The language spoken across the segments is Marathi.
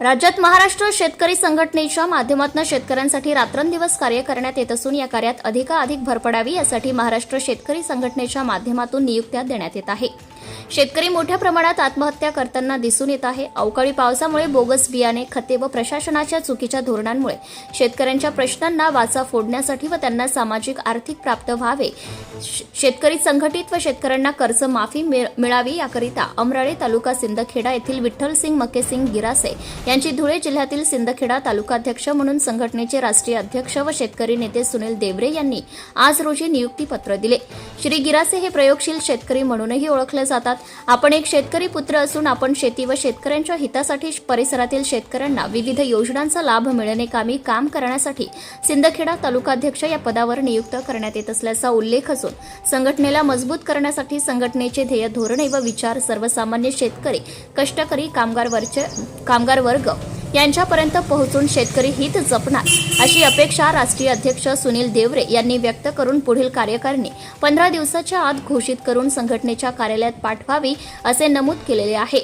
राज्यात महाराष्ट्र शेतकरी संघटनेच्या माध्यमातून शेतकऱ्यांसाठी रात्रंदिवस कार्य करण्यात येत असून या कार्यात अधिकाधिक भर पडावी यासाठी महाराष्ट्र शेतकरी संघटनेच्या माध्यमातून नियुक्त्या देण्यात येत आहे. शेतकरी मोठ्या प्रमाणात आत्महत्या करताना दिसून येत आहे. अवकाळी पावसामुळे बोगस बियाणे खते व प्रशासनाच्या चुकीच्या धोरणांमुळे शेतकऱ्यांच्या प्रश्नांना वाचा फोडण्यासाठी व त्यांना सामाजिक आर्थिक प्राप्त व्हावे. शेतकरी संघटित व शेतकऱ्यांना कर्ज माफी मिळ- मिळावी याकरिता अमराळे तालुका सिंदखेडा येथील विठ्ठलसिंग मकेसिंग गिरासे यांची धुळे जिल्ह्यातील सिंदखेडा तालुकाध्यक्ष म्हणून संघटनेचे राष्ट्रीय अध्यक्ष व शेतकरी नेते सुनील देवरे यांनी आज रोजी नियुक्तीपत्र दिले. श्री गिरासे हे प्रयोगशील शेतकरी म्हणूनही ओळखले जातात. आपण एक शेतकरी पुत्र असून आपण शेती व शेतकऱ्यांच्या हितासाठी परिसरातील शेतकऱ्यांना विविध योजनांचा लाभ मिळणे कामी काम करण्यासाठी सिंदखेडा तालुकाध्यक्ष या पदावर नियुक्त करण्यात येत असल्याचा उल्लेख असून संघटनेला मजबूत करण्यासाठी संघटनेचे ध्येय धोरणे व विचार सर्वसामान्य शेतकरी कष्टकरी कामगार वर्ग यांच्यापर्यंत पोहोचून शेतकरी हित जपणार अशी अपेक्षा राष्ट्रीय अध्यक्ष सुनील देवरे यांनी व्यक्त करून पुढील कार्यकारिणी पंधरा दिवसाच्या आत घोषित करून संघटनेच्या कार्यालयात पाठवावी असे नमूद केलेले आहे.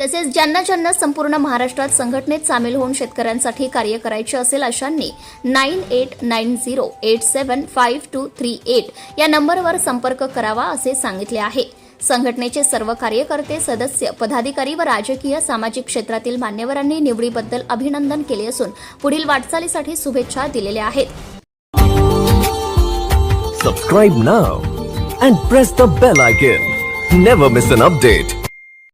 तसेच ज्यांना ज्यांना संपूर्ण महाराष्ट्रात संघटनेत सामील होऊन शेतकऱ्यांसाठी कार्य करायचे असेल अशांनी nine eight nine zero eight seven five two three eight या नंबरवर संपर्क करावा असे सांगितले आहे. संघटनेचे सर्व कार्यकर्ते सदस्य पदाधिकारी व राजकीय सामाजिक क्षेत्रातील मान्यवरांनी निवडीबद्दल अभिनंदन केले असून पुढील वाटचालीसाठी शुभेच्छा दिलेल्या आहेत. Subscribe now and press the bell icon never miss an update